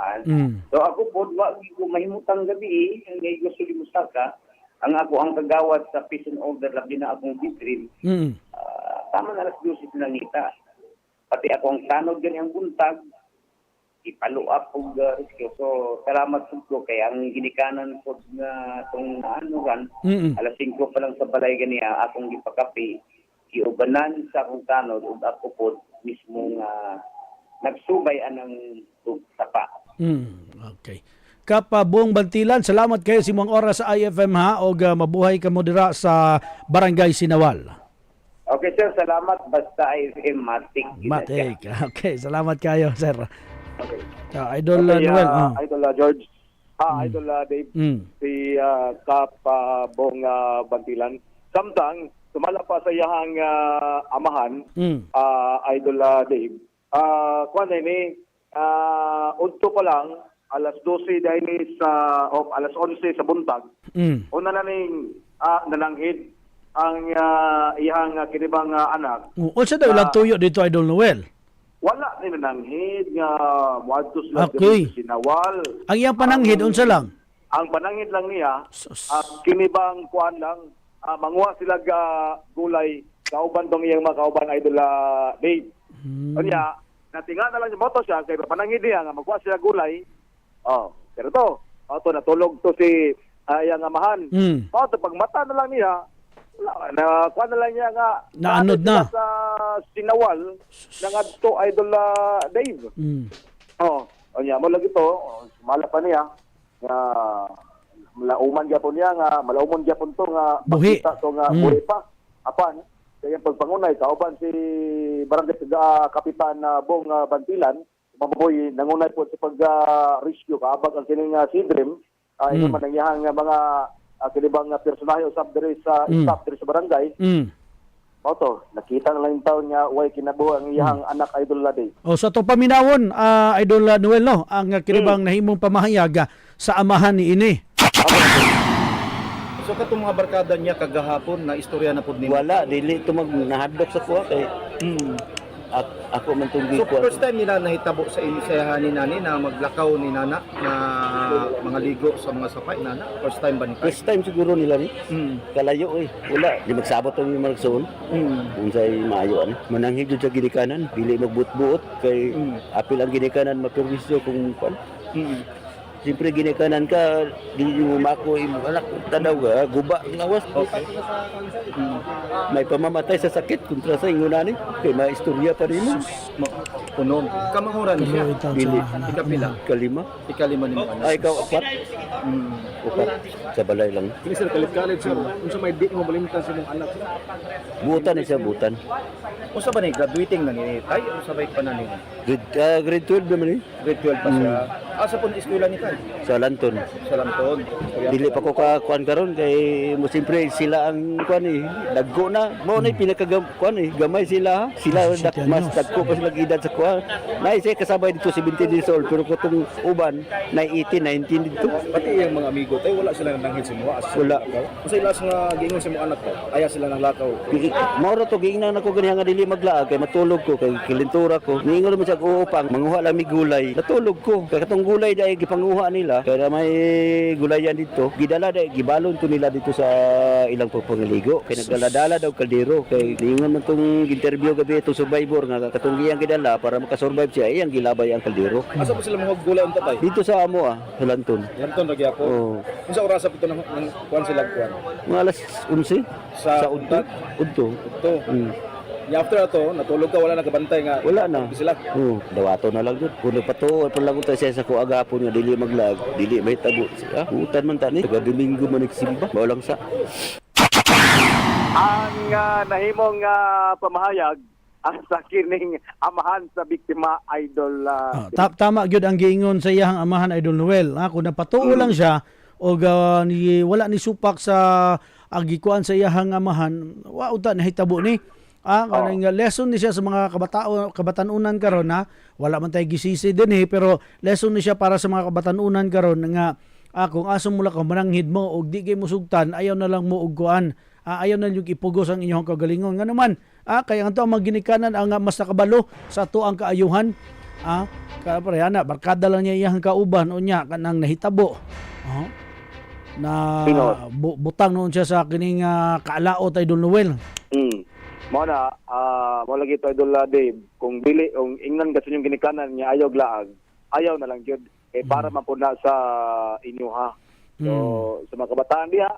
kinabuan. Mm. So ako po, wa ko mahimutang gabi, ang gusto limusaka, ang ako ang kagawad sa peace and order, labi na akong bitrin, Mm. Ah, tama na alas 12 nangita. Pati akong tanod ganyang buntag, ipalo up og uh, rescue. So, salamat po ko kay ang ginikanan po nga tong ano kan, Mm. alas 5 pa lang sa balay ganiya, akong gipakapi, iubanan sa akong tanod, ug ako po mismo nga nagsubay anang tug sapa. Mm. Okay. Kapa buong bantilan, salamat kayo si mong oras sa IFM ha o mabuhay ka mo dira sa Barangay Sinawal. Okay sir, salamat basta IFM matik. Matik. Okay, salamat kayo, sir. Okay. Ah, Idol uh, Okay, Noel. ah, oh. Idol ah, George. Ah, Idol ah, Dave. Mm. Si ah, Kap ah, Bong ah, Bantilan. Samtang, sumala pa sa iyahang ah, amahan, Mm. ah, Idol ah, Dave. Ah, kuan ni, ah, unto pa lang, alas 12 dahil sa, o alas 11 sa buntag, Mm. una na ning ah, nananghid ang ah, iyahang ah, kinibang ah, anak. Uh, Unsa daw ilang Ah. tuyo dito Idol Noel? Wala ni nananghid nga wadto sila Okay. sinawal. Ang iyang pananghid unsa lang? Ang panangit lang niya, Sus. at kinibang kuan lang, ah, manguha sila ga gulay, kauban tong iyang mga kauban idol uh, Dave. Hmm. Kanya, natinga na lang yung moto siya, kay panangit niya nga magkuha sila gulay. Oh, pero to, oh, to natulog to si uh, iyang amahan. Mm. Oh, to pag mata na lang niya, na kuha na lang niya nga Naanod na. sa sinawal na nga to idol ah, Dave. Mm. Oo. Oh, niya mo lagi to, oh, sumala pa niya nga malauman gyapon niya nga malaumon gyapon to nga Buhi. to nga Mm. buhi pa. Apan kaya pagpangunay kauban si Barangay uh, Kapitan na Bong ah, Bantilan, mabuboy nangunay po sa pag ah, rescue kaabag ang kining uh, Sidrim ay Mm. mm. man ang iyahang ah, mga uh, kinibang uh, personahe usab diri sa Mm. staff diri sa barangay. Mm. Mao to, nakita na lang yung taon nga way kinabuhi ang iyahang anak idol na day. O sa to paminawon ah, Idol uh, Noel no, ang uh, kiribang nahimong pamahayag ah, sa amahan ni ini. So katong mga barkada niya kagahapon na istorya na pud nimo. Wala, dili ito mag nahadlok sa kuha kay Mm. ak- ako man itong So first time nila nahitabo sa inisayahan ni nani na maglakaw ni nana na mga ligo sa mga sapay nana. First time ba ni Kai? First time siguro nila ni. Mm. Kalayo eh. Wala, di magsabot ang mga nagsuon. Mm. Kung sa'y maayo ano. Mananghid yun sa ginikanan. Dili magbuot-buot kay Mm. apil ang ginikanan maperwisyo kung kwan. Mm. Siyempre ginikanan ka, dili mo mako imo anak tanaw ka, guba ang lawas. Okay. Mm. May pamamatay sa sakit kontra sa ingunanin. Kay may istorya pa rin mo. Punon. Kamanguran taon Dili. sa. Ikapila. Kalima. Ikalima ni anak. Ay, ikaw apat. Mm. Upat. Sa balay lang. Kini sir kalit-kalit sir. Unsa may di mo malimtan sa imong anak. Butan ni siya, butan. Usa ba ni graduating na ni Tay? Usa ba pa na ni? Grade, ah, grade 12 naman eh. Grade 12 pa siya. Asa po eskwela ni Tay? Sa Lanton. Sa Lanton. Dili pa ko ka kuan karon kay mo siyempre sila ang kuan eh. Dagko na. Mo na pinaka kuan eh. Gamay sila. ha. Sila dak, 17 mas anyos. dagko pa sila edad sa kuan. Nay say kasabay dito 17 years old pero kutong uban na 18, 19 dito. Pati yung mga amigo tay wala sila nanghid sa mga as. Wala. Unsa ilas nga giingon sa imong anak to? Aya sila nang lakaw. Gi- Mauro to giingnan ako ganihan nga dili maglaag kay matulog ko kay kilintura ko. Niingon mo sa uupang manguha lang mi gulay. Natulog ko. Kay katong gulay dai gipanguha nila kay na may gulayan dito. Gidala dai gibalon to nila dito sa ilang pagpangaligo. Kay nagdala-dala daw kaldero. Kay niingon man tong interview gabi itong survivor nga katong iyang gidala para makasurvive siya iyang gilabay ang kaldero. Asa po sila mga gulay unta tay? Dito sa amo ah, sa Lanton. Lanton lagi ako. Oh, Unsa oras pito nang kuan sila kuan? mga alas 11 Sa sa Udto. Udto. To. Mm. Ya after ato natulog ka wala nagabantay nga. Wala na. Sila. Oo, dawato na lang doon. Kung nagpatuo, pa lang ko siya sa kuagapon nga dili maglag, dili may tabo. Ah, utan man tani. Taga Domingo man nagsimba. Maulang sa. ang ah, nahimong ah, pamahayag ang sa kining amahan sa biktima idol Ah, uh, ta- tama gyud ang giingon sa iyang amahan Idol Noel. Ha, kung napatuo lang siya o ah, ni wala ni supak sa agikuan sa iyang amahan, wa uta nahitabo ni. Ah, kanang lesson ni siya sa mga kabatao kabatanunan karon na wala man tay gisisi din eh, pero lesson ni siya para sa mga kabatanunan karon nga ah, kung asa mo lang ka mananghid mo og di kay musugtan ayaw na lang mo og kuan ah, ayaw na yung ipugos ang inyong kagalingon nga naman ah, kaya nga to ang mga ginikanan ang ah, mas nakabalo sa to ang kaayuhan Ah, kaya pare ana barkada lang niya iyang kauban unya kanang nahitabo. Oh. Na bu- butang noon siya sa kining uh, kaalaot Idol Noel. Mm. Mo na, ah, mo lagi to idol Dave, kung dili kung ingnan kasi yung ginikanan niya ayaw glaag, ayaw na lang jud eh para man po na sa inyo ha. So, sa mga kabataan diha,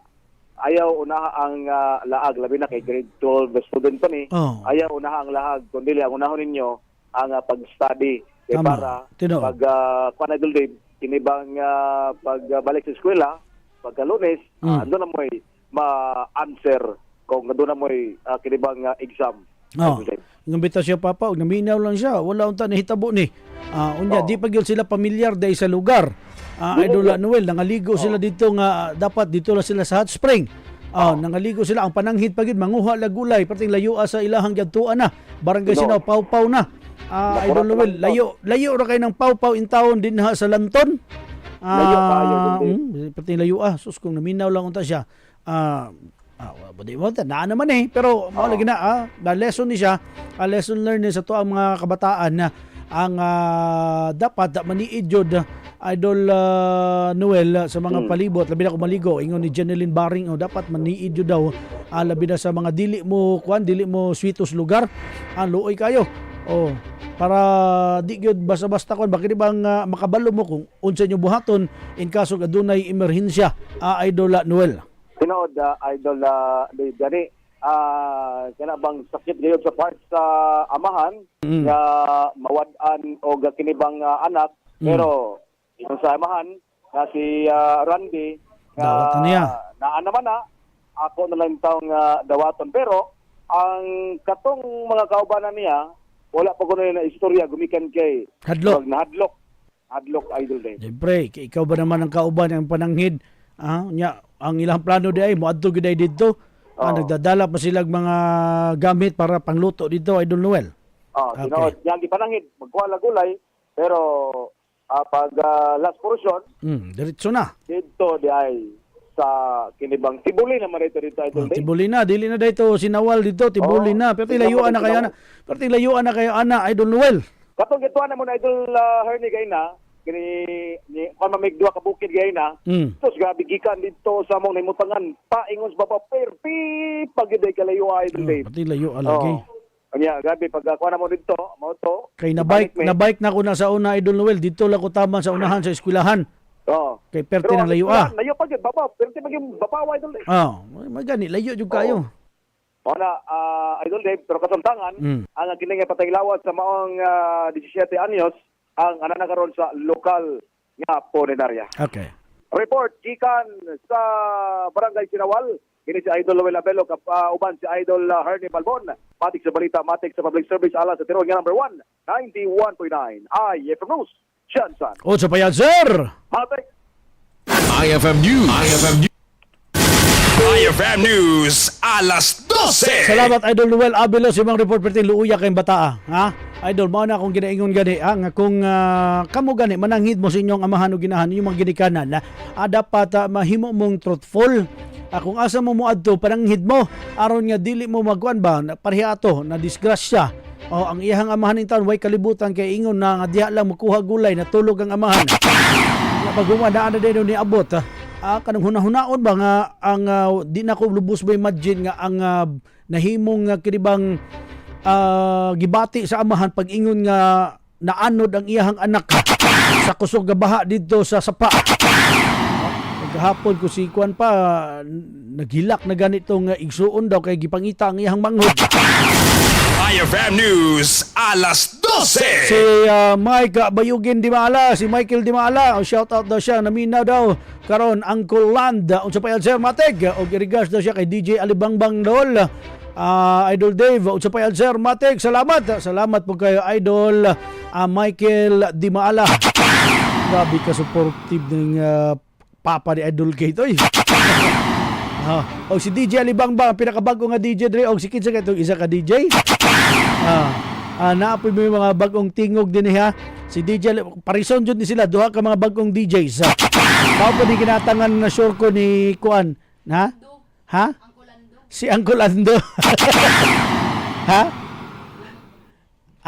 ayaw unaha ang ah, laag labi na kay grade 12 the student pa ni. Oh. Ayaw unaha ang laag kundi ang unahon ninyo ang ah, pag-study kay Tama. para Tinuod. pag uh, pan idol Dave, kinibang ah, pagbalik sa eskwela, pagka lunes, Mm. ando na mo'y ma-answer kung ando na mo'y ah, kinibang ah, exam. Oh. Idol Dave. Ngambita siya papa, naminaw lang siya. Wala unta nahitabo ni. Ah, unya Oh. di pa gyud sila pamilyar dahil sa lugar. Ah, Dili Idol gyud. Noel, nangaligo sila dito nga ah, dapat dito lang sila sa hot spring. Ah, nangaligo sila ang pananghid pagid manguha la gulay perting layo sa ilahang gadtuan na. Barangay. Sinaw Pawpaw na. Ah, Nakurat Idol Noel, layo layo ra kay ng Pawpaw in town din ha sa Lanton. Layo pa, Ah, din. mm, perting layo ah. Sus kung naminaw lang unta siya. Ah, Ah, wala di mo na naman eh. Pero mo lagi na ah, na lesson ni siya, a lesson learned sa to ang mga kabataan na ang ah, dapat da maniid jud ah, idol ah, Noel sa mga Mm. palibot labi na ko maligo ingon ni Janeline Baring oh, dapat maniid jud daw. Ah, labi na sa mga dili mo kuan dili mo sweetos lugar. Ah, luoy kayo. Oh para di gyud basta-basta kon bakit bang ah, makabalo mo kung unsa nyo buhaton in kaso adunay emerhensya ah, idol Noel Tinood, ah, idol uh, Dave Gani, ah kana bang sakit gayud sa part sa amahan Mm. nga mawad-an o kinibang ah, anak Mm. pero ito sa amahan na si ah, Randy niya. naa naman na ako na lang taong ah, dawaton pero ang katong mga kaubanan niya wala pa kuno na istorya gumikan kay Hadlok. Wag na hadlok idol Dave Siyempre, ikaw ba naman ang kauban ang pananghid? Ah, nya, ang ilang plano di ay moadto gid ay dito. Ah, Oo. nagdadala pa sila og mga gamit para pangluto dito, Idol Noel. Ah, Okay. tinood, yang gipanangid magkuha la gulay pero ah, pag ah, last portion Hmm, diretso na. dito di ay sa kinibang tibuli naman ito dito Oh, idol Dave. tibuli na, dili na dito sinawal dito, tibuli Oo. na. Pero layuan na dito. kayo na. Pero layuan na kayo ana, Idol Noel. Katong gituan na mo na idol uh, Hernie gayna kini ni kung mamig duha ka bukid gayna Hmm. tos grabe gikan dito sa mong nimutangan paingon sa baba perpi pagiday kalayo idol Oh, Dave. pati layuan lagi. Oo. Anya, grabe pag kuha na mo dito, mo to. Kay na bike, ibalik na bike na ko na sa una Idol Noel, dito lang ko tama sa unahan sa eskwelahan. Oo. Kay perti ng layo ah. Layo pa gyud baba, perti maging babawa idol Dave. Oh, magani layo jud kayo. Na ah, idol Dave pero kasamtangan Mm. ang kini nga patayglawat sa maong ah, 17 anyos ang ana karon sa lokal nga Ponenarya. Okay. Report gikan sa Barangay Sinawal kini si Idol Noel Abelo kap ah, uban si Idol uh, Hernie Balbon matik sa balita matik sa public service ala sa tiron nga number 1 91.9 IFM News Johnson O sa payag, sir. matik IFM News. IFM News. IFM News. Alas 12. Salamat Idol Noel Abelo sa imong report perting luuya kay bataa. Ha? Idol mao na akong ginaingon gani ha nga kung ah, kamo gani mananghid mo sa inyong amahan o ginahan inyong mga ginikanan na ah, dapat ah, mahimo mong truthful. Ah, kung asa mo muadto pananghid mo aron nga dili mo magkuan ba pareha ato na disgrasya. O ang iyang amahan in town way kalibutan kay ingon na nga diha lang makuha gulay na tulog ang amahan. Nga pag humadaan na din ni abot ah, ah, kanang hunahunaon ba nga ang ah, di na ko lubos ba imagine nga ang ah, nahimong nga kinibang ah, gibati sa amahan pag ingon nga naanod ang iyahang anak sa kusog nga baha dito sa sapa. Paghapon ko si Kwan pa naghilak na ganitong uh, igsuon daw kay gipangita ang iyahang manghod. IFM News. Alas 12. Si uh, Mike Bayugin Dimala, si Michael Dimala, oh, shout out daw siya, namina daw karon Uncle Land, unsa pa yan Sir Mateg, o regards daw siya kay DJ Alibangbang Dol. Ah, Idol Dave, unsa pa yan Sir Mateg, salamat. Salamat po kayo Idol ah, Michael Dimala. Grabe ka supportive ng ah, papa ni Idol Kate oy. Ah, o si DJ Alibangbang, ang pinakabago nga DJ Dre, o si Kinsa ka itong isa ka DJ. Ah, ah naapoy mo yung mga bagong tingog din ha. Si DJ, parison dyan din sila, duha ka mga bagong DJs. Ah. Mao pa di kinatangan na sure ko ni Kuan. Ha? Ha? Si Uncle Ando. ha?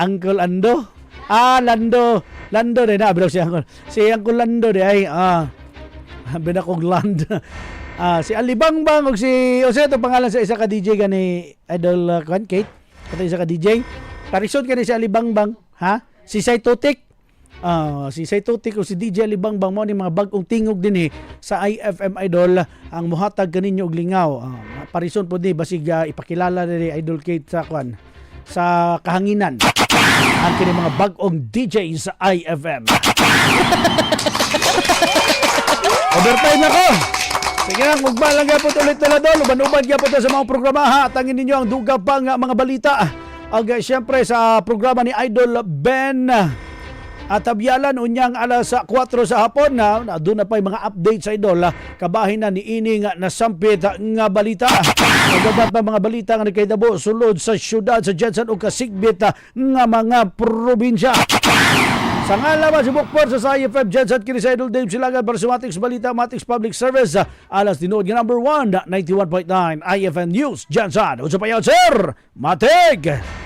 Uncle Ando? Ah, Lando. Lando din na. Bilog siya ko. Si ang Lando di ay. Ah. Bina kong land. Ah, si Alibangbang o si o pangalan sa isa ka DJ gani Idol uh, Kate. Kato isa ka DJ. Parisod ka ni si Alibangbang, ha? Si Sai Tutik. Ah, si Sai Tutik o si DJ Alibangbang mo ni mga bagong tingog din eh sa IFM Idol ang muhatag kaninyo og lingaw. Ah, parison po ni basig ah, ipakilala ni Idol Kate sa kwan sa kahanginan ang kini mga bagong DJ sa IFM. Overtime na ko. Sige lang, magbalang nga po ulit na doon. Uban-uban nga po to sa mga programa ha. Tangin ninyo ang duga pa nga mga balita. Ag siyempre sa programa ni Idol Ben at tabyalan unyang alas 4 sa hapon na, na doon na pa mga update sa idol ah, kabahin na ni ini nga nasampit nga balita. Pagdadat pa mga balita nga nagkaitabo sulod sa syudad sa Jensen o kasigbit nga mga probinsya. Sa nga laman si Bukpor sa IFM Jensen kini sa Idol Dave Silagan para sa Matix Balita Matix Public Service. Alas tinuod nga number 1 91.9 IFM News. Jensen Unsa pa yaw sir? Matig